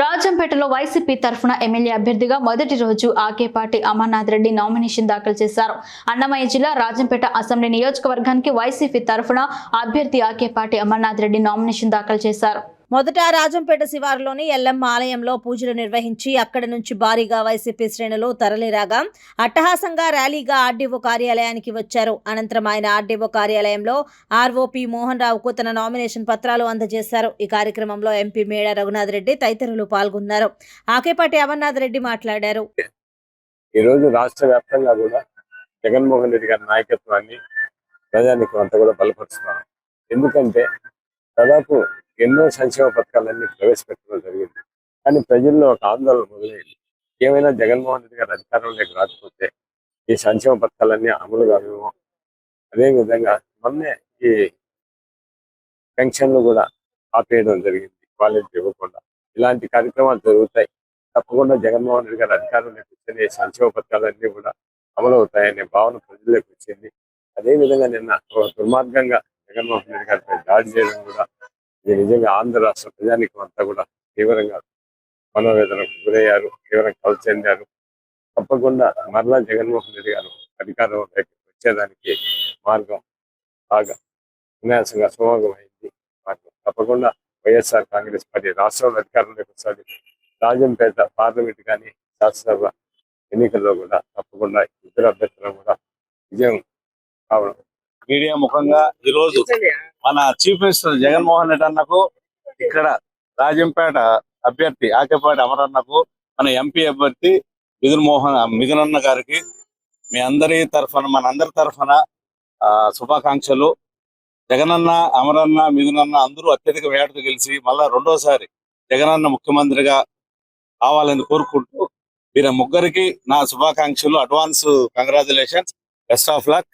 రాజంపేటలో YCP తరఫున MLA అభ్యర్థిగా మొదటి రోజు ఆకేపాటి అమర్నాథ్ రెడ్డి నామినేషన్ దాఖలు చేశారు. అన్నమయ్య జిల్లా రాజంపేట అసెంబ్లీ నియోజకవర్గానికి వైసీపీ తరఫున అభ్యర్థి ఆకేపాటి అమర్నాథ్ రెడ్డి నామినేషన్ దాఖలు చేశారు. మొదట రాజంపేట శివారులోని ఎల్లమ్మ ఆలయంలో పూజలు నిర్వహించి అక్కడి నుంచి భారీగా వైసీపీ శ్రేణులు తరలిరాగా అట్టహాసంగా ర్యాలీగా ఆర్డీఓ కార్యాలయానికి వచ్చారు. అనంతరం ఆయన ఆర్డీఓ కార్యాలయంలో ఆర్ఓపి మోహన్ రావుకు తన నామినేషన్ పత్రాలు అందజేశారు. ఈ కార్యక్రమంలో ఎంపీ మేడ రఘునాథ్ రెడ్డి తదితరులు పాల్గొన్నారు. ఆకేపాటి అమర్నాథ్ రెడ్డి మాట్లాడారు. ఈరోజు రాష్ట్ర వ్యాప్తంగా కూడా జగన్మోహన్ రెడ్డి గారి నాయకత్వాన్ని ప్రజానికి అంతా కూడా బలపరుస్తున్నాం. ఎందుకంటే దాదాపు ఎన్నో సంక్షేమ పథకాలన్నీ ప్రవేశపెట్టడం జరిగింది. కానీ ప్రజల్లో ఒక ఆందోళన మొదలైంది. ఏమైనా జగన్మోహన్ రెడ్డి గారు అధికారంలోకి రాకపోతే ఈ సంక్షేమ పథకాలన్నీ అమలు కావేమో అదే విధంగా మొన్నే ఈ పెన్షన్లు కూడా ఆపేయడం జరిగింది. క్వాలిటీ ఇవ్వకుండా. ఇలాంటి కార్యక్రమాలు జరుగుతాయి. తప్పకుండా జగన్మోహన్ రెడ్డి గారు అధికారంలోకి వచ్చిన ఈ సంక్షేమ పథకాలన్నీ కూడా అమలు అవుతాయనే భావన ప్రజల్లోకి వచ్చింది. అదే విధంగా నిన్న ఒక దుర్మార్గంగా జగన్మోహన్ రెడ్డి గారిపై దాడి చేయడం కూడా ఇది నిజంగా ఆంధ్ర రాష్ట్ర ప్రజానికం అంతా కూడా తీవ్రంగా మనోవేదనకు గురయ్యారు తీవ్రంగా కలు చెందారు. తప్పకుండా మరలా జగన్మోహన్ రెడ్డి గారు అధికారంలోకి వచ్చేదానికి మార్గం బాగా విన్యాసంగా సుమోగమైంది మార్గం తప్పకుండా వైఎస్ఆర్ కాంగ్రెస్ పార్టీ రాష్ట్రంలో అధికారంలోకి వస్తుంది. రాజంపేట పార్లమెంట్ కానీ శాసనసభ ఎన్నికల్లో కూడా తప్పకుండా ఇద్దరు అభ్యర్థులు కూడా విజయం కావడం. మీడియా ముఖంగా ఈ రోజు మన చీఫ్ మినిస్టర్ జగన్మోహన్ రెడ్డి అన్నకు ఇక్కడ రాజంపేట అభ్యర్థి ఆకేపాటి అమరన్నకు మన ఎంపీ అభ్యర్థి మిథున్ మోహన్ మిథునన్న గారికి మీ అందరి తరఫున మన అందరి తరఫున ఆ, శుభాకాంక్షలు. జగనన్న అమరన్న మిథునన్న అందరూ అత్యధిక వేటతో గెలిచి మళ్ళా రెండోసారి జగనన్న ముఖ్యమంత్రిగా కావాలని కోరుకుంటూ వీరి ముగ్గురికి నా శుభాకాంక్షలు. Advance congratulations. Best of luck.